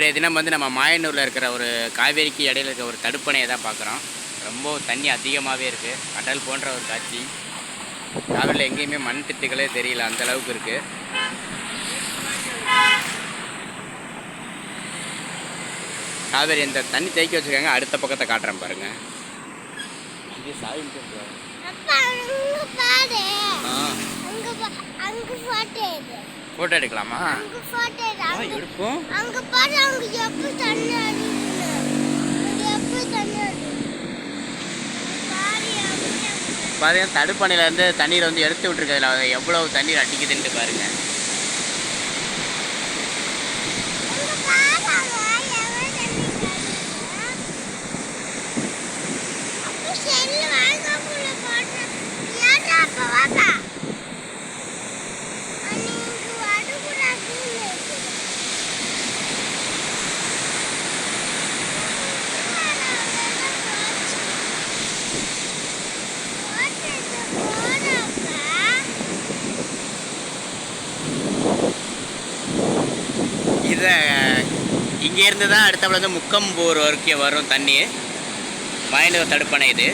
இன்றைய தினம் வந்து நம்ம மாயனூரில் இருக்கிற ஒரு காவேரிக்கு இடையில இருக்க ஒரு தடுப்பணையை தான் பார்க்குறோம். ரொம்ப தண்ணி அதிகமாகவே இருக்குது கடல் போன்ற ஒரு காட்சி. காவிரியில் எங்கேயுமே மண் திட்டுகளே தெரியல. அந்த அளவுக்கு இருக்குது காவேரி இந்த தண்ணி தேக்கி வச்சுருக்காங்க. அடுத்த பக்கத்தை காட்டுறேன் பாருங்க. இது சாவி அடிக்குது? பாரு அங்க பாருங்க தடுப்பணையிலேருந்து தண்ணீர் வந்து எடுத்து விட்டுருக்கிறதுல எவ்வளவு தண்ணீர் அடிக்குதுன்ட்டு பாருங்க. இதை இங்கேருந்து தான் அடுத்தவள வந்து முக்கம்பூர் வரைக்கும் வரும் தண்ணி மாயனூர் தடுப்பணை இது.